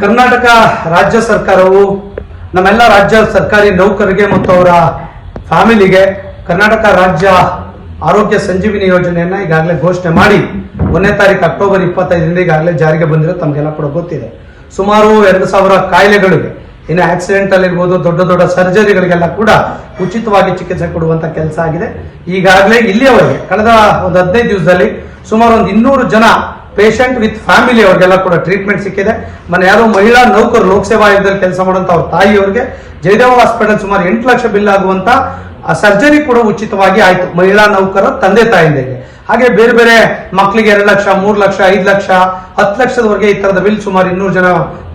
ಕರ್ನಾಟಕ ರಾಜ್ಯ ಸರ್ಕಾರವು ನಮ್ಮೆಲ್ಲ ರಾಜ್ಯ ಸರ್ಕಾರಿ ನೌಕರರಿಗೆ ಮತ್ತು ಅವರ ಫ್ಯಾಮಿಲಿಗೆ ಕರ್ನಾಟಕ ರಾಜ್ಯ ಆರೋಗ್ಯ ಸಂಜೀವಿನಿ ಯೋಜನೆಯನ್ನ ಈಗಾಗಲೇ ಘೋಷಣೆ ಮಾಡಿ. ಒಂದನೇ ತಾರೀಕು ಅಕ್ಟೋಬರ್ ಇಪ್ಪತ್ತೈದರಿಂದ ಈಗಾಗಲೇ ಜಾರಿಗೆ ಬಂದಿರೋ ತಮಗೆಲ್ಲ ಕೂಡ ಗೊತ್ತಿದೆ. ಸುಮಾರು ಎರಡು ಸಾವಿರ ಕಾಯಿಲೆಗಳಿಗೆ ಇನ್ನು ಆಕ್ಸಿಡೆಂಟ್ ಅಲ್ಲಿ ಇರ್ಬೋದು, ದೊಡ್ಡ ದೊಡ್ಡ ಸರ್ಜರಿಗಳಿಗೆಲ್ಲ ಕೂಡ ಉಚಿತವಾಗಿ ಚಿಕಿತ್ಸೆ ಕೊಡುವಂತ ಕೆಲಸ ಆಗಿದೆ. ಈಗಾಗಲೇ ಇಲ್ಲಿಯವರೆಗೆ, ಕಳೆದ ಒಂದು ಹದಿನೈದು ದಿವಸದಲ್ಲಿ ಸುಮಾರು ಒಂದು ಇನ್ನೂರು ಜನ ಪೇಷಂಟ್ ವಿತ್ ಫ್ಯಾಮಿಲಿ ಅವ್ರಿಗೆಲ್ಲ ಕೂಡ ಟ್ರೀಟ್ಮೆಂಟ್ ಸಿಕ್ಕಿದೆ. ಮನೆ ಯಾರೋ ಮಹಿಳಾ ನೌಕರು ಲೋಕಸೇವಾ ಆಯೋಗದಲ್ಲಿ ಕೆಲಸ ಮಾಡುವಂತ ಅವ್ರ ತಾಯಿಯವರಿಗೆ ಜಯದೇವ ಹಾಸ್ಪಿಟಲ್ ಸುಮಾರು ಎಂಟು ಲಕ್ಷ ಬಿಲ್ ಆಗುವಂತ ಸರ್ಜರಿ ಕೂಡ ಉಚಿತವಾಗಿ ಆಯ್ತು. ಮಹಿಳಾ ನೌಕರ ತಂದೆ ತಾಯಿಂದಿಗೆ. ಹಾಗೆ ಬೇರೆ ಬೇರೆ ಮಕ್ಕಳಿಗೆ ಎರಡು ಲಕ್ಷ, ಮೂರು ಲಕ್ಷ, ಐದು ಲಕ್ಷ ಹತ್ತು ಲಕ್ಷದವರೆಗೆ ಈ ತರದ ಬಿಲ್ ಸುಮಾರು ಇನ್ನೂರು ಜನ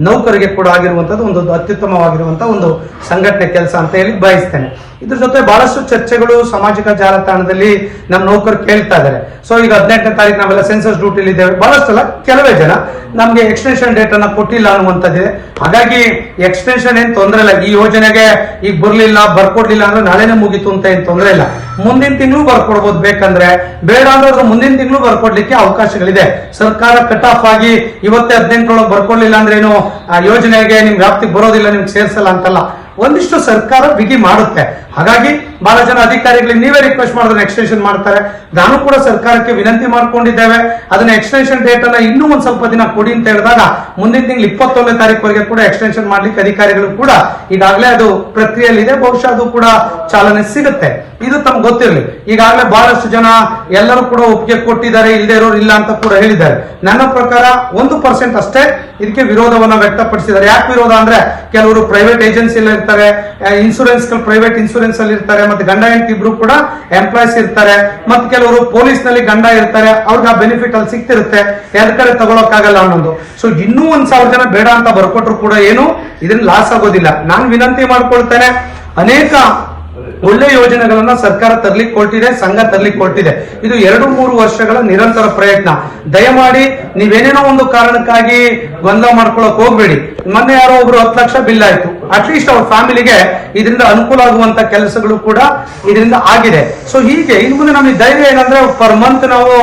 ನೌಕರಿಗೆ ಕೂಡ ಆಗಿರುವಂತದ್ದು ಒಂದು ಅತ್ಯುತ್ತಮವಾಗಿರುವಂತಹ ಒಂದು ಸಂಘಟನೆ ಕೆಲಸ ಅಂತ ಹೇಳಿ ಬಯಸ್ತೇನೆ ಇದ್ರ ಜೊತೆ ಬಹಳಷ್ಟು ಚರ್ಚೆಗಳು ಸಾಮಾಜಿಕ ಜಾಲತಾಣದಲ್ಲಿ ನಮ್ಮ ನೌಕರು ಕೇಳ್ತಾ ಇದ್ದಾರೆ. ಸೊ ಈಗ ಹದಿನೆಂಟನೇ ತಾರೀಕು ನಾವೆಲ್ಲ ಸೆನ್ಸಸ್ ಡ್ಯೂಟಿಲಿ ಇದ್ದೇವೆ. ಬಹಳಷ್ಟಲ್ಲ, ಕೆಲವೇ ಜನ. ನಮ್ಗೆ ಎಕ್ಸ್ಟೆನ್ಷನ್ ಡೇಟ್ ಅನ್ನ ಕೊಟ್ಟಿಲ್ಲ ಅನ್ನುವಂಥದ್ದಿದೆ. ಹಾಗಾಗಿ ಎಕ್ಸ್ಟೆನ್ಷನ್ ಏನ್ ತೊಂದರೆ ಇಲ್ಲ. ಈ ಯೋಜನೆಗೆ ಈಗ ಬರ್ಲಿಲ್ಲ, ಬರ್ಕೊಡ್ಲಿಲ್ಲ ಅಂದ್ರೆ ನಾಳೆನೇ ಮುಗೀತು ಅಂತ ಏನ್ ತೊಂದರೆ ಇಲ್ಲ. ಮುಂದಿನ ತಿಂಗಳು ಬರ್ಕೊಡ್ಬೋದು. ಬೇಕಂದ್ರೆ ಬೇಡ ಅಂದ್ರೆ ಮುಂದಿನ ತಿಂಗಳು ಬರ್ಕೊಡ್ಲಿಕ್ಕೆ ಅವಕಾಶಗಳಿದೆ. ಸರ್ಕಾರ ಕಟ್ ಆಫ್ ಆಗಿ ಇವತ್ತೇ ಹದಿನೆಂಟರೊಳಗೆ ಬರ್ಕೊಳ್ಳಿಲ್ಲ ಅಂದ್ರೆ ಏನು, ಆ ಯೋಜನೆಗೆ ನಿಮ್ ವ್ಯಾಪ್ತಿಗೆ ಬರೋದಿಲ್ಲ, ನಿಮ್ಗೆ ಸೇರ್ಸಲ್ಲ ಅಂತಲ್ಲ. ಒಂದಿಷ್ಟು ಸರ್ಕಾರ ಬಿಗಿ ಮಾಡುತ್ತೆ. ಹಾಗಾಗಿ ಬಹಳ ಜನ ಅಧಿಕಾರಿಗಳಿಗೆ ನೀವೇ ರಿಕ್ವೆಸ್ಟ್ ಮಾಡಿದ್ರೆ ಎಕ್ಸ್ಟೆನ್ಷನ್ ಮಾಡ್ತಾರೆ. ನಾನು ಕೂಡ ಸರ್ಕಾರಕ್ಕೆ ವಿನಂತಿ ಮಾಡ್ಕೊಂಡಿದ್ದೇವೆ. ಅದನ್ನ ಎಕ್ಸ್ಟೆನ್ಷನ್ ಡೇಟ್ ಅನ್ನ ಇನ್ನೂ ಒಂದ್ ಸ್ವಲ್ಪ ದಿನ ಕೊಡಿ ಅಂತ ಹೇಳಿದಾಗ ಮುಂದಿನ ತಿಂಗಳು ಇಪ್ಪತ್ತೊಂದನೇ ತಾರೀಕುವರೆಗೆ ಕೂಡ ಎಕ್ಸ್ಟೆನ್ಷನ್ ಮಾಡ್ಲಿಕ್ಕೆ ಅಧಿಕಾರಿಗಳು ಕೂಡ ಈಗಾಗಲೇ ಅದು ಪ್ರಕ್ರಿಯೆಯಲ್ಲಿದೆ. ಬಹುಶಃ ಅದು ಕೂಡ ಚಾಲನೆ ಸಿಗುತ್ತೆ. ಇದು ತಮ್ಗೆ ಗೊತ್ತಿರಲಿ. ಈಗಾಗಲೇ ಬಹಳಷ್ಟು ಜನ ಎಲ್ಲರೂ ಕೂಡ ಒಪ್ಪಿಗೆ ಕೊಟ್ಟಿದ್ದಾರೆ. ಇಲ್ಲದೆ ಇರೋರು ಇಲ್ಲ ಅಂತ ಕೂಡ ಹೇಳಿದ್ದಾರೆ. ನನ್ನ ಪ್ರಕಾರ ಒಂದು ಪರ್ಸೆಂಟ್ ಅಷ್ಟೇ ಇದಕ್ಕೆ ವಿರೋಧವನ್ನ ವ್ಯಕ್ತಪಡಿಸಿದ್ದಾರೆ. ಯಾಕೆ ವಿರೋಧ ಅಂದ್ರೆ ಕೆಲವರು ಪ್ರೈವೇಟ್ ಏಜೆನ್ಸಿ ಇರ್ತಾರೆ. ಇನ್ಸೂರೆನ್ಸ್ ಪ್ರೈವೇಟ್ ಇನ್ಸೂರೆನ್ಸ್ ಅಲ್ಲಿ ಇರ್ತಾರೆ, ಮತ್ತೆ ಗಂಡ ಹೆಂಡತಿ ಇಬ್ರು ಕೂಡ ಎಂಪ್ಲಾಯ್ಸ್ ಇರ್ತಾರೆ, ಮತ್ತೆ ಕೆಲವರು ಪೊಲೀಸ್ನಲ್ಲಿ ಗಂಡ ಇರ್ತಾರೆ, ಅವ್ರಿಗೆ ಆ ಬೆನಿಫಿಟ್ ಅಲ್ಲಿ ಸಿಗ್ತಿರುತ್ತೆ. ಎರಡ್ ಕಡೆ ತಗೊಳಕ್ಕಾಗಲ್ಲ ಅನ್ನೋದು. ಸೊ ಇನ್ನೂ ಒಂದ್ ಸಾವಿರ ಜನ ಬೇಡ ಅಂತ ಬರ್ಕೊಟ್ರು ಕೂಡ ಏನು, ಇದನ್ನ ಲಾಸ್ ಆಗೋದಿಲ್ಲ. ನಾನು ವಿನಂತಿ ಮಾಡ್ಕೊಳ್ತೇನೆ, ಅನೇಕ ಒಳ್ಳೆ ಯೋಜನೆಗಳನ್ನ ಸರ್ಕಾರ ತರ್ಲಿಕ್ಕೆ ಕೊಟ್ಟಿದೆ, ಸಂಘ ತರ್ಲಿಕ್ಕೆ ಕೊಟ್ಟಿದೆ. ಇದು ಎರಡು ಮೂರು ವರ್ಷಗಳ ನಿರಂತರ ಪ್ರಯತ್ನ. ದಯಮಾಡಿ ನೀವೇನೇನೋ ಒಂದು ಕಾರಣಕ್ಕಾಗಿ ಗೊಂದಲ ಮಾಡ್ಕೊಳಕ್ ಹೋಗ್ಬೇಡಿ. ಮೊನ್ನೆ ಯಾರೋ ಒಬ್ರು ಹತ್ತು ಲಕ್ಷ ಬಿಲ್ ಆಯ್ತು. ಅಟ್ಲೀಸ್ಟ್ ಅವ್ರ ಫ್ಯಾಮಿಲಿಗೆ ಇದರಿಂದ ಅನುಕೂಲ ಆಗುವಂತ ಕೆಲಸಗಳು ಕೂಡ ಇದರಿಂದ ಆಗಿದೆ. ಸೊ ಹೀಗೆ, ಇನ್ನು ಮುಂದೆ ನಮಗೆ ಧೈರ್ಯ ಏನಂದ್ರೆ ಪರ್ ಮಂತ್ ನಾವು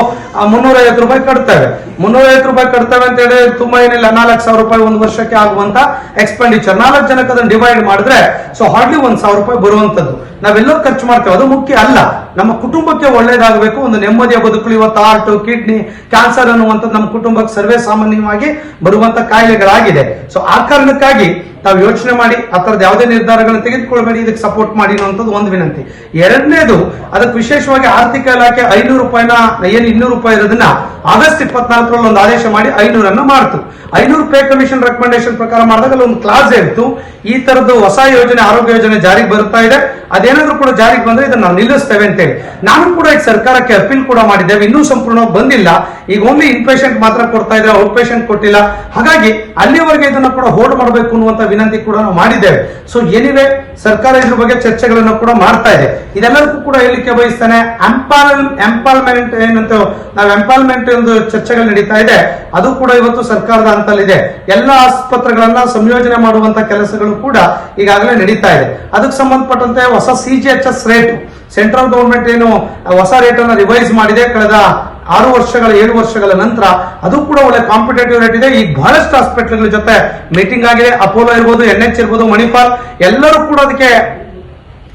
ಮುನ್ನೂರ ಐವತ್ತು ರೂಪಾಯಿ ಕಟ್ತೇವೆ. ಮುನ್ನೂರೈವತ್ತು ರೂಪಾಯಿ ಕಟ್ತೇವೆ ಅಂತ ಹೇಳಿ ತುಂಬಾ ಏನಿಲ್ಲ, ನಾಲ್ಕು ಸಾವಿರ ರೂಪಾಯಿ ಒಂದು ವರ್ಷಕ್ಕೆ ಆಗುವಂತ ಎಕ್ಸ್ಪೆಂಡಿಚರ್ ನಾಲ್ಕು ಜನಕ್ಕೆ ಅದನ್ನ ಡಿವೈಡ್ ಮಾಡಿದ್ರೆ ಸೊ ಹಾರ್ಡ್ಲಿ ಒಂದ್ ಸಾವಿರ ರೂಪಾಯಿ ಬರುವಂತದ್ದು. ನಾವೆಲ್ಲೋ ಖರ್ಚು ಮಾಡ್ತೇವೆ. ಅದು ಮುಖ್ಯ ಅಲ್ಲ. ನಮ್ಮ ಕುಟುಂಬಕ್ಕೆ ಒಳ್ಳೇದಾಗಬೇಕು, ಒಂದು ನೆಮ್ಮದಿಯ ಬದುಕಲು ಇವತ್ತು ಹಾರ್ಟ್ ಕಿಡ್ನಿ ಕ್ಯಾನ್ಸರ್ ಅನ್ನುವಂಥದ್ದು ನಮ್ಮ ಕುಟುಂಬಕ್ಕೆ ಸರ್ವೇ ಸಾಮಾನ್ಯವಾಗಿ ಬರುವಂತ ಕಾಯಿಲೆಗಳಾಗಿದೆ. ಸೊ ಆ ಕಾರಣಕ್ಕಾಗಿ ತಾವು ಯೋಚನೆ ಮಾಡಿ, ಆ ತರದ ಯಾವುದೇ ನಿರ್ಧಾರಗಳನ್ನು ತೆಗೆದುಕೊಳ್ಬೇಡಿ, ಇದಕ್ಕೆ ಸಪೋರ್ಟ್ ಮಾಡಿ ಅನ್ನುವಂಥದ್ದು ಒಂದು ವಿನಂತಿ. ಎರಡನೇದು, ಅದಕ್ಕೆ ವಿಶೇಷವಾಗಿ ಆರ್ಥಿಕ ಇಲಾಖೆ ಐನೂರು ರೂಪಾಯಿನ, ಏನು ಇನ್ನೂರು ರೂಪಾಯಿ ಇರೋದನ್ನ ಆಗಸ್ಟ್ ಇಪ್ಪತ್ನಾಲ್ಕರಲ್ಲಿ ಒಂದು ಆದೇಶ ಮಾಡಿ ಐನೂರನ್ನು ಮಾಡ್ತು ಐನೂರು ಪೇ ಕಮಿಷನ್ ರೆಕಮೆಂಡೇಶನ್ ಪ್ರಕಾರ ಮಾಡಿದಾಗ ಒಂದು ಕ್ಲಾಸ್ ಇತ್ತು ಈ ತರದ ಹೊಸ ಯೋಜನೆ, ಆರೋಗ್ಯ ಯೋಜನೆ ಜಾರಿಗೆ ಬರ್ತಾ ಇದೆ. ಅದೇನಾದ್ರೂ ಕೂಡ ಜಾರಿಗೆ ಬಂದ್ರೆ ಇದನ್ನ ನಾವು ನಿಲ್ಲಿಸ್ತೇವೆ ಅಂತೇಳಿ. ನಾನು ಕೂಡ ಈಗ ಸರ್ಕಾರಕ್ಕೆ ಅಪೀಲ್ ಕೂಡ ಮಾಡಿದ್ದೇವೆ. ಇನ್ನೂ ಸಂಪೂರ್ಣವಾಗಿ ಬಂದಿಲ್ಲ. ಈಗ ಓನ್ಲಿ ಇನ್ ಪೇಷಂಟ್ ಮಾತ್ರ ಕೊಡ್ತಾ ಇದ್ದಾರೆ. ಔಟ್ ಪೇಷಂಟ್ ಕೊಟ್ಟಿಲ್ಲ. ಹಾಗಾಗಿ ಅಲ್ಲಿವರೆಗೆ ಇದನ್ನ ಕೂಡ ಹೋಲ್ಡ್ ಮಾಡಬೇಕು ಅನ್ನುವಂತ ವಿನಂತಿ ಕೂಡ ನಾವು ಮಾಡಿದ್ದೇವೆ. ಸೊ ಏನಿವೆ ಸರ್ಕಾರ ಇದ್ರ ಬಗ್ಗೆ ಚರ್ಚೆಗಳನ್ನು ಕೂಡ ಮಾಡ್ತಾ ಇದೆ. ಇದೆಲ್ಲರಿಗೂ ಕೂಡ ಹೇಳಲಿಕ್ಕೆ ಬಯಸ್ತಾನೆ ಎಂಪಾಲ್ ಎಂಪಾಲ್ಮೆಂಟ್ ಏನಂತ ನಾವು ಎಂಪಾಲ್ಮೆಂಟ್ ಒಂದು ಚರ್ಚೆಗಳು ನಡೀತಾ ಇದೆ. ಅದು ಕೂಡ ಇವತ್ತು ಸರ್ಕಾರದ ಹಂತಲ್ಲಿದೆ ಎಲ್ಲ ಆಸ್ಪತ್ರೆಗಳನ್ನ ಸಂಯೋಜನೆ ಮಾಡುವಂತ ಕೆಲಸಗಳು ಕೂಡ ಈಗಾಗಲೇ ನಡೀತಾ ಇದೆ. ಅದಕ್ಕೆ ಸಂಬಂಧಪಟ್ಟಂತೆ ಹೊಸ C G H S rate central government ಏನು ಹೊಸ ರೇಟ್ ಅನ್ನು ರಿವೈಸ್ ಮಾಡಿದೆ ಕಳೆದ ಆರು ವರ್ಷಗಳ, ಏಳು ವರ್ಷಗಳ ನಂತರ ಅದು ಕೂಡ ಒಳ್ಳೆ ಕಾಂಪಿಟೇಟಿವ್ ರೇಟ್ ಇದೆ. ಈಗ ಬಹಳಷ್ಟು ಹಾಸ್ಪಿಟಲ್ಗಳ ಜೊತೆ ಮೀಟಿಂಗ್ ಆಗಿದೆ. ಅಪೋಲೋ ಇರ್ಬೋದು ಎನ್ ಎಚ್ ಇರ್ಬೋದು ಮಣಿಪಾಲ್ ಎಲ್ಲರೂ ಕೂಡ ಅದಕ್ಕೆ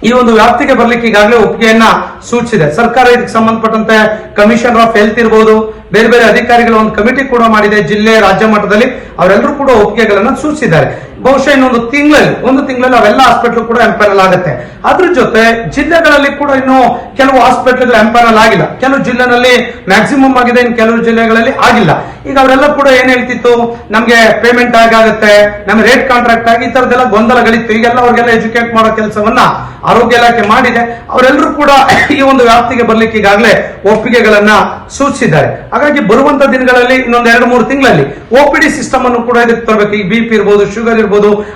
ಈ ಒಂದು ವ್ಯಾಪ್ತಿಗೆ ಬರ್ಲಿಕ್ಕೆ ಈಗಾಗಲೇ ಒಪ್ಪಿಗೆಯನ್ನ ಸೂಚಿಸಿದೆ. ಸರ್ಕಾರ ಇದಕ್ಕೆ ಸಂಬಂಧಪಟ್ಟಂತೆ ಕಮಿಷನರ್ ಆಫ್ ಹೆಲ್ತ್ ಇರ್ಬೋದು, ಬೇರೆ ಬೇರೆ ಅಧಿಕಾರಿಗಳ ಒಂದು ಕಮಿಟಿ ಕೂಡ ಮಾಡಿದೆ ಜಿಲ್ಲೆ, ರಾಜ್ಯ ಮಟ್ಟದಲ್ಲಿ. ಅವರೆಲ್ಲರೂ ಕೂಡ ಒಪ್ಪಿಗೆಗಳನ್ನ ಸೂಚಿಸಿದ್ದಾರೆ. ಬಹುಶಃ ಇನ್ನೊಂದು ತಿಂಗಳಲ್ಲಿ, ಒಂದು ತಿಂಗಳಲ್ಲಿ ಅವೆಲ್ಲ ಹಾಸ್ಪಿಟಲ್ ಕೂಡ ಎಂಪೈರಲ್ ಆಗುತ್ತೆ. ಅದ್ರ ಜೊತೆ ಜಿಲ್ಲೆಗಳಲ್ಲಿ ಕೂಡ ಇನ್ನು ಕೆಲವು ಹಾಸ್ಪಿಟ್ಲ್ಗಳು ಎಂಪೈರಲ್ ಆಗಿಲ್ಲ. ಕೆಲವು ಜಿಲ್ಲೆನಲ್ಲಿ ಮ್ಯಾಕ್ಸಿಮಮ್ ಆಗಿದೆ, ಇನ್ನು ಕೆಲವು ಜಿಲ್ಲೆಗಳಲ್ಲಿ ಆಗಿಲ್ಲ. ಈಗ ಅವರೆಲ್ಲ ಕೂಡ ಏನ್ ಹೇಳ್ತಿತ್ತು? ನಮ್ಗೆ ಪೇಮೆಂಟ್ ಆಗುತ್ತೆ ನಮ್ಗೆ ರೇಟ್ ಕಾಂಟ್ರಾಕ್ಟ್ ಆಗಿ ಈ ತರದೆಲ್ಲ ಗೊಂದಲಗಳಿತ್ತು. ಈಗೆಲ್ಲ ಅವ್ರಿಗೆಲ್ಲ ಎಜುಕೇಟ್ ಮಾಡೋ ಕೆಲಸವನ್ನ ಆರೋಗ್ಯ ಇಲಾಖೆ ಮಾಡಿದೆ. ಅವರೆಲ್ಲರೂ ಕೂಡ ಈ ಒಂದು ವ್ಯಾಪ್ತಿಗೆ ಬರ್ಲಿಕ್ಕೆ ಈಗಾಗಲೇ ಒಪ್ಪಿಗೆಗಳನ್ನ ಸೂಚಿಸಿದ್ದಾರೆ. ಹಾಗಾಗಿ ಬರುವಂತ ದಿನಗಳಲ್ಲಿ, ಇನ್ನೊಂದು ಎರಡು ಮೂರು ತಿಂಗಳಲ್ಲಿ ಓಪಿಡಿ ಸಿಸ್ಟಮ್ ಅನ್ನು ಕೂಡ ಇದಕ್ಕೆ ತರಬೇಕು. ಈ ಬಿ ಪಿ ಇರ್ಬೋದು ಶುಗರ್ ಇರ್ಬೋದು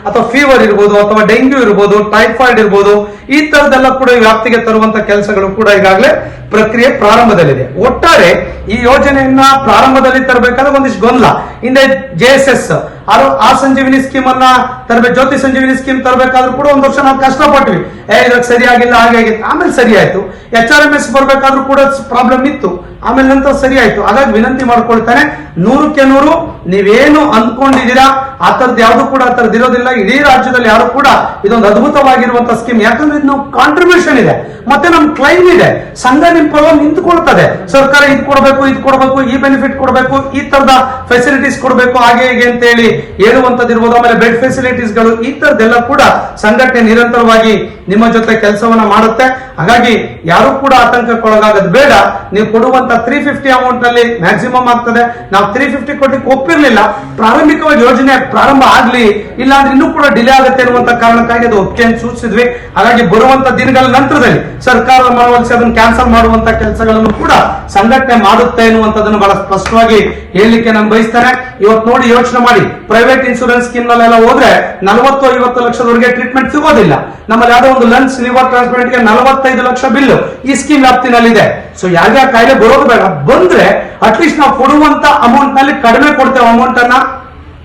ಅಥವಾ ಫೀವರ್ ಇರ್ಬೋದು, ಅಥವಾ ಡೆಂಗ್ಯೂ ಇರ್ಬೋದು ಟೈಫಾಯ್ಡ್ ಇರ್ಬೋದು, ಈ ತರದೆಲ್ಲ ಕೂಡ ವ್ಯಾಪ್ತಿಗೆ ತರುವಂತ ಕೆಲಸಗಳು ಕೂಡ ಈಗಾಗಲೇ ಪ್ರಕ್ರಿಯೆ ಪ್ರಾರಂಭದಲ್ಲಿದೆ. ಒಟ್ಟಾರೆ ಈ ಯೋಜನೆಯನ್ನ ಪ್ರಾರಂಭದಲ್ಲಿ ತರಬೇಕಾದ್ರೆ ಒಂದಿಷ್ಟು ಗೊಂದಲ. ಹಿಂದೆ ಜೆ ಎಸ್ ಎಸ್ ಅದು ಆ ಸಂಜೀವಿನಿ ಸ್ಕೀಮ್ ಅನ್ನ ತರಬೇಕು ಜ್ಯೋತಿ ಸಂಜೀವಿನಿ ಸ್ಕೀಮ್ ತರಬೇಕಾದ್ರೂ ಕೂಡ ಒಂದ್ ವರ್ಷ ನಾವು ಕಷ್ಟಪಟ್ವಿ. ಏ ಇದಕ್ಕೆ ಸರಿಯಾಗಿಲ್ಲ, ಹಾಗೆ ಆಮೇಲೆ ಸರಿ ಆಯ್ತು ಎಚ್ ಆರ್ ಎಂ ಎಸ್ ಬರ್ಬೇಕಾದ್ರೂ ಕೂಡ ಪ್ರಾಬ್ಲಮ್ ಇತ್ತು. ಆಮೇಲೆ ನಂತರ ಸರಿ ಆಯ್ತು ಹಾಗಾಗಿ ವಿನಂತಿ ಮಾಡ್ಕೊಳ್ತಾನೆ, ನೂರಕ್ಕೆ ನೂರು, ನೀವೇನು ಅನ್ಕೊಂಡಿದ್ದೀರಾ ಆ ತರದ್ ಯಾವ್ದು ಕೂಡ ಆ ತರದ್ ಇರೋದಿಲ್ಲ. ಇಡೀ ರಾಜ್ಯದಲ್ಲಿ ಯಾರು ಕೂಡ ಇದೊಂದು ಅದ್ಭುತವಾಗಿರುವಂತ ಸ್ಕೀಮ್ ಯಾಕಂದ್ರೆ ಇದು ಕಾಂಟ್ರಿಬ್ಯೂಷನ್ ಇದೆ. ಮತ್ತೆ ನಮ್ ಕ್ಲೈಮ್ ಇದೆ. ಸಂಘ ನಿಮ್ ಪರವಾಗಿ ನಿಂತ್ಕೊಳ್ತದೆ. ಸರ್ಕಾರ ಇದ್ ಕೊಡಬೇಕು ಇದ್ ಕೊಡಬೇಕು, ಈ ಬೆನಿಫಿಟ್ ಕೊಡಬೇಕು, ಈ ತರದ ಫೆಸಿಲಿಟೀಸ್ ಕೊಡಬೇಕು, ಹಾಗೆ ಹೀಗೆ ಅಂತ ಹೇಳಿ ಹೇಳುವಂತದ್ದು ಇರ್ಬೋದು ಆಮೇಲೆ ಬೆಡ್ ಫೆಸಿಲಿಟೀಸ್ಗಳು ಈ ತರದೆಲ್ಲ ಕೂಡ ಸಂಘಟನೆ ನಿರಂತರವಾಗಿ ನಿಮ್ಮ ಜೊತೆ ಕೆಲಸವನ್ನ ಮಾಡುತ್ತೆ. ಹಾಗಾಗಿ ಯಾರು ಕೂಡ ಆತಂಕಕ್ಕೊಳಗಾಗದ್ ಬೇಡ. ನೀವು ಕೊಡುವಂತ ತ್ರೀ ಫಿಫ್ಟಿ ಅಮೌಂಟ್ನಲ್ಲಿ ಮ್ಯಾಕ್ಸಿಮಮ್ ಆಗ್ತದೆ. ನಾವು ತ್ರೀ ಫಿಫ್ಟಿ ಕೊಟ್ಟಿಗೆ ಒಪ್ಪಿರ್ಲಿಲ್ಲ. ಪ್ರಾರಂಭಿಕವಾಗಿ ಯೋಜನೆ ಪ್ರಾರಂಭ ಆಗ್ಲಿ ಇಲ್ಲ ಅಂದ್ರೆ ಇನ್ನೂ ಕೂಡ ಡಿಲೇ ಆಗುತ್ತೆ ಅನ್ನುವಂತ ಕಾರಣಕ್ಕಾಗಿ ಅದು ಒಪ್ಪಿಗೆಯನ್ನು ಸೂಚಿಸಿದ್ವಿ. ಹಾಗಾಗಿ ಬರುವಂತ ದಿನಗಳ ನಂತರದಲ್ಲಿ ಸರ್ಕಾರದ ಮನವೊಲಿಸಿ ಅದನ್ನು ಕ್ಯಾನ್ಸಲ್ ಮಾಡುವಂತ ಕೆಲಸಗಳನ್ನು ಕೂಡ ಸಂಘಟನೆ ಮಾಡುತ್ತೆ ಎನ್ನುವಂಥದ್ದನ್ನು ಬಹಳ ಸ್ಪಷ್ಟವಾಗಿ ಹೇಳಲಿಕ್ಕೆ ನಾನು ಬಯಸ್ತಾರೆ. ಇವತ್ತು ನೋಡಿ ಯೋಚನೆ ಮಾಡಿ. ಪ್ರೈವೇಟ್ ಇನ್ಶೂರೆನ್ಸ್ ಸ್ಕೀಮ್ ನಲ್ಲೆಲ್ಲ ಹೋದ್ರೆ ನಲವತ್ತು ಐವತ್ತು ಲಕ್ಷದವರೆಗೆ ಟ್ರೀಟ್ಮೆಂಟ್ ಸಿಗೋದಿಲ್ಲ. ನಮ್ಮಲ್ಲಿ ಯಾವುದೋ ಒಂದು ಲಂಗ್ಸ್ ಲಿವರ್ ಟ್ರಾನ್ಸ್ಪ್ಲಾಂಟ್ಗೆ ನಲವತ್ತೈದು ಲಕ್ಷ ಬಿಲ್ ಈ ಸ್ಕೀಮ್ ವ್ಯಾಪ್ತಿನಲ್ಲಿದೆ. ಸೊ ಯಾವ್ಯಾವ ಕಾಯಿಲೆ ಬರೋದು ಬೇಡ. ಬಂದ್ರೆ ಅಟ್ಲೀಸ್ಟ್ ನಾವು ಕೊಡುವಂತ ಅಮೌಂಟ್ನಲ್ಲಿ ಕಡಿಮೆ ಕೊಡ್ತೇವೆ ಅಮೌಂಟ್ ಅನ್ನ.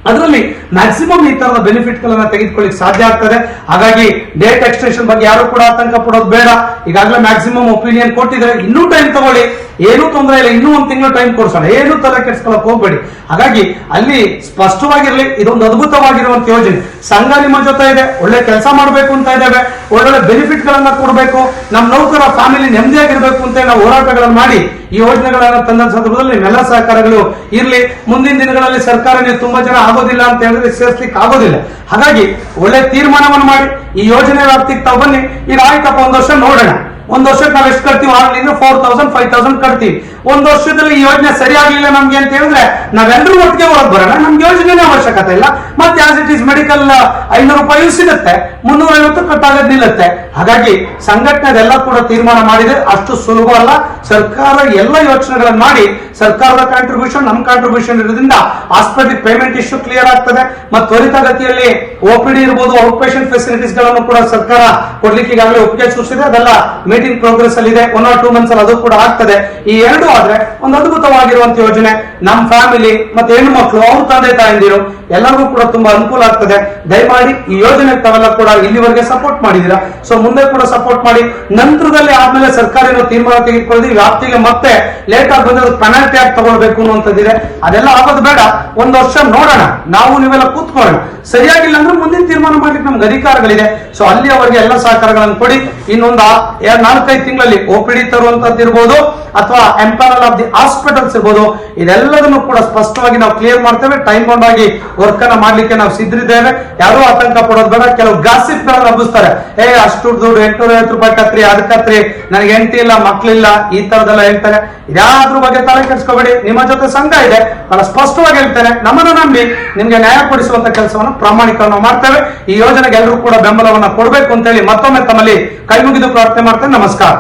ಅದರಲ್ಲಿ ಮ್ಯಾಕ್ಸಿಮಮ್ ಈ ತರದ ಬೆನಿಫಿಟ್ ಗಳನ್ನ ತೆಗೆದುಕೊಳ್ಳಿಕ್ ಸಾಧ್ಯ ಆಗ್ತದೆ. ಹಾಗಾಗಿ ಡೇಟ್ ಎಕ್ಸ್ಟೆನ್ಷನ್ ಬಗ್ಗೆ ಯಾರು ಕೂಡ ಆತಂಕ ಪಡೋದು ಬೇಡ. ಈಗಾಗಲೇ ಮ್ಯಾಕ್ಸಿಮಮ್ ಒಪಿನಿಯನ್ ಕೊಟ್ಟಿದ್ದಾರೆ. ಇನ್ನೂ ಟೈಮ್ ತಗೊಳ್ಳಿ. ಏನೂ ತೊಂದರೆ ಇಲ್ಲ. ಇನ್ನೂ ಒಂದು ತಿಂಗಳು ಟೈಮ್ ಕೊಡ್ಸೋಣ. ಏನು ತಲೆ ಕೆಡ್ಸ್ಕೊಳಕ್ ಹೋಗ್ಬೇಡಿ. ಹಾಗಾಗಿ ಅಲ್ಲಿ ಸ್ಪಷ್ಟವಾಗಿರ್ಲಿ. ಇದೊಂದು ಅದ್ಭುತವಾಗಿರುವಂತ ಯೋಜನೆ. ಸಂಘ ನಿಮ್ಮ ಜೊತೆ ಇದೆ. ಒಳ್ಳೆ ಕೆಲಸ ಮಾಡಬೇಕು ಅಂತ ಇದ್ದೇವೆ. ಒಳ್ಳೊಳ್ಳೆ ಬೆನಿಫಿಟ್ ಗಳನ್ನ ಕೊಡಬೇಕು. ನಮ್ಮ ನೌಕರ ಫ್ಯಾಮಿಲಿ ನೆಮ್ಮದಿಯಾಗಿರ್ಬೇಕು ಅಂತ ನಾವು ಹೋರಾಟಗಳನ್ನು ಮಾಡಿ ಈ ಯೋಜನೆಗಳನ್ನ ತಂದ ಸಂದರ್ಭದಲ್ಲಿ ನಿಮ್ಮೆಲ್ಲ ಸಹಕಾರಗಳು ಇರಲಿ. ಮುಂದಿನ ದಿನಗಳಲ್ಲಿ ಸರ್ಕಾರ ನೀವು ತುಂಬಾ ಜನ ಆಗೋದಿಲ್ಲ ಅಂತ ಹೇಳಿದ್ರೆ ಸೇರಿಸ್ಲಿಕ್ಕೆ ಆಗೋದಿಲ್ಲ. ಹಾಗಾಗಿ ಒಳ್ಳೆ ತೀರ್ಮಾನವನ್ನು ಮಾಡಿ, ಈ ಯೋಜನೆ ವ್ಯಾಪ್ತಿಗೆ ತಾವು ಬನ್ನಿ. ಈಗ ಆಯ್ತಪ್ಪ, ಒಂದು ವರ್ಷ ನೋಡೋಣ. ಒಂದು ವರ್ಷಕ್ಕೆ ನಾವು ಎಷ್ಟು ಕಟ್ತೀವಿ ಆಗಲಿಂದ ಫೋರ್ ತೌಸಂಡ್ ಫೈವ್ ತೌಸಂಡ್ ಕಟ್ತೀವಿ. ಒಂದ್ ವರ್ಷದಲ್ಲಿ ಈ ಯೋಜನೆ ಸರಿ ಆಗ್ಲಿಲ್ಲ ನಮ್ಗೆ ಅಂತ ಹೇಳಿದ್ರೆ ನಾವೆಲ್ಲರೂ ಒಟ್ಟಿಗೆ ಹೊರಗೆ ಬರೋಣ ನಮ್ಗೆ ಯೋಜನೆ ಅವಶ್ಯಕತೆ ಇಲ್ಲ. ಮತ್ತೆ ಆಸ್ ಇಟ್ ಈಸ್ ಮೆಡಿಕಲ್ ಐನೂರು ರೂಪಾಯಿ ಸಿಗುತ್ತೆ. ಮುನ್ನೂರ ಐವತ್ತು ಕಟ್ಟಾಗದ್ ನಿಲ್ಲುತ್ತೆ. ಹಾಗಾಗಿ ಸಂಘಟನೆ ಅದೆಲ್ಲ ಕೂಡ ತೀರ್ಮಾನ ಮಾಡಿದೆ. ಅಷ್ಟು ಸುಲಭ ಅಲ್ಲ ಸರ್ಕಾರ ಎಲ್ಲ ಯೋಚನೆಗಳನ್ನು ಮಾಡಿ ಸರ್ಕಾರದ ಕಾಂಟ್ರಿಬ್ಯೂಷನ್ ನಮ್ ಕಾಂಟ್ರಿಬ್ಯೂಷನ್ ಇರೋದ್ರಿಂದ ಆಸ್ಪತ್ರೆ ಪೇಮೆಂಟ್ ಇಶ್ಯೂ ಕ್ಲಿಯರ್ ಆಗ್ತದೆ. ಮತ್ತು ತ್ವರಿತಗತಿಯಲ್ಲಿ ಓಪಿಡಿ ಇರ್ಬೋದು ಔಟ್ ಪೇಷಂಟ್ ಫೆಸಿಲಿಟೀಸ್ಗಳನ್ನು ಕೂಡ ಸರ್ಕಾರ ಕೊಡ್ಲಿಕ್ಕೆ ಈಗಾಗಲೇ ಒಪ್ಪಿಗೆ ಸೂಚಿಸಿದೆ. ಅದೆಲ್ಲ ಮೀಟಿಂಗ್ ಪ್ರೋಗ್ರೆಸ್ ಅಲ್ಲಿ ಇದೆ ಒನ್ ಆರ್ ಟೂ ಮಂತ್ಸ್ ಅಲ್ಲಿ ಅದು ಕೂಡ ಆಗ್ತದೆ. ಈ ಎರಡು ಆದ್ರೆ ಒಂದು ಅದ್ಭುತವಾಗಿರುವಂತ ಯೋಜನೆ. ನಮ್ಮ ಫ್ಯಾಮಿಲಿ ಮತ್ತೆ ಹೆಣ್ಣು ಮಕ್ಕಳು ಅವ್ರ ತಂದೆ ತಾಯಂದಿರು, ಎಲ್ಲರಿಗೂ ಕೂಡ ತುಂಬಾ ಅನುಕೂಲ ಆಗ್ತದೆ. ದಯಮಾಡಿ ಈ ಯೋಜನೆ ತಾವೆಲ್ಲ ಕೂಡ ಇಲ್ಲಿವರೆಗೆ ಸಪೋರ್ಟ್ ಮಾಡಿದೀರಾ ಸೊ ಮುಂದೆ ಕೂಡ ಸಪೋರ್ಟ್ ಮಾಡಿ. ನಂತರದಲ್ಲಿ ಆದ್ಮೇಲೆ ಸರ್ಕಾರ ಏನೋ ತೀರ್ಮಾನ ತೆಗೆದುಕೊಳ್ಳಿ ವ್ಯಾಪ್ತಿಗೆ ಮತ್ತೆ ಲೇಟ್ ಆಗಿ ಬಂದ್ರೆ ಪೆನಾಲ್ಟಿ ಆಗಿ ತಗೊಳ್ಬೇಕು ಅನ್ನುವಂಥದ್ದಿದೆ. ಅದೆಲ್ಲ ಆಗೋದು ಬೇಡ. ಒಂದು ವರ್ಷ ನೋಡೋಣ. ನಾವು ನೀವೆಲ್ಲ ಕೂತ್ಕೊಳ್ಳೋಣ. ಸರಿಯಾಗಿಲ್ಲ ಅಂದ್ರೆ ಮುಂದಿನ ತೀರ್ಮಾನ ಮಾಡ್ಲಿಕ್ಕೆ ನಮ್ಗೆ ಅಧಿಕಾರಗಳಿದೆ. ಸೊ ಅಲ್ಲಿ ಅವರಿಗೆ ಎಲ್ಲ ಸಹಕಾರಗಳನ್ನು ಕೊಡಿ. ಇನ್ನೊಂದು ನಾಲ್ಕೈದು ತಿಂಗಳಲ್ಲಿ ಓಪಿಡಿ ತರುವಂತದ್ದು ಇರ್ಬೋದು ಅಥವಾ ಎಂಪಾನಲ್ ಆಫ್ ದಿ ಹಾಸ್ಪಿಟಲ್ಸ್ ಇರ್ಬೋದು, ಇದೆಲ್ಲದನ್ನು ಕೂಡ ಸ್ಪಷ್ಟವಾಗಿ ನಾವು ಕ್ಲಿಯರ್ ಮಾಡ್ತೇವೆ. ಟೈಮ್ ಬೌಂಡ್ ವರ್ಕ್ ಅನ್ನ ಮಾಡ್ಲಿಕ್ಕೆ ನಾವು ಸಿದ್ಧರಿದ್ದೇವೆ. ಯಾರು ಆತಂಕ ಪಡೋದು ಬೇಡ, ಕೆಲವು ಗಾಸಿಪ್ ಹಬ್ಬಿಸ್ತಾರೆ. ಏ, ಅಷ್ಟು ದುಡ್ಡು ಎಂಟುನೂರ ಐವತ್ತು ರೂಪಾಯಿ ಕತ್ರಿ, ಅದ್ ಕತ್ರಿ, ನನಗೆ ಹೆಂಡತಿ ಇಲ್ಲ ಮಕ್ಳಿಲ್ಲ ಈ ತರದೆಲ್ಲ ಹೇಳ್ತಾರೆ. ಯಾವ್ದ್ರ ಬಗ್ಗೆ ತಲೆ ಕೆಡಿಸ್ಕೋಬೇಡಿ. ನಿಮ್ಮ ಜೊತೆ ಸಂಘ ಇದೆ, ಬಹಳ ಸ್ಪಷ್ಟವಾಗಿ ಹೇಳ್ತೇನೆ. ನಮ್ಮನ್ನ ನಂಬಿ ನಿಮ್ಗೆ ನ್ಯಾಯ ಕೊಡಿಸುವಂತ ಕೆಲಸವನ್ನು ಪ್ರಾಮಾಣಿಕವನ್ನು ಮಾಡ್ತೇವೆ. ಈ ಯೋಜನೆಗೆ ಎಲ್ಲರೂ ಕೂಡ ಬೆಂಬಲವನ್ನ ಕೊಡಬೇಕು ಅಂತ ಹೇಳಿ ಮತ್ತೊಮ್ಮೆ ತಮ್ಮಲ್ಲಿ ಕೈ ಮುಗಿದು ಪ್ರಾರ್ಥನೆ ಮಾಡ್ತೇನೆ. ನಮಸ್ಕಾರ.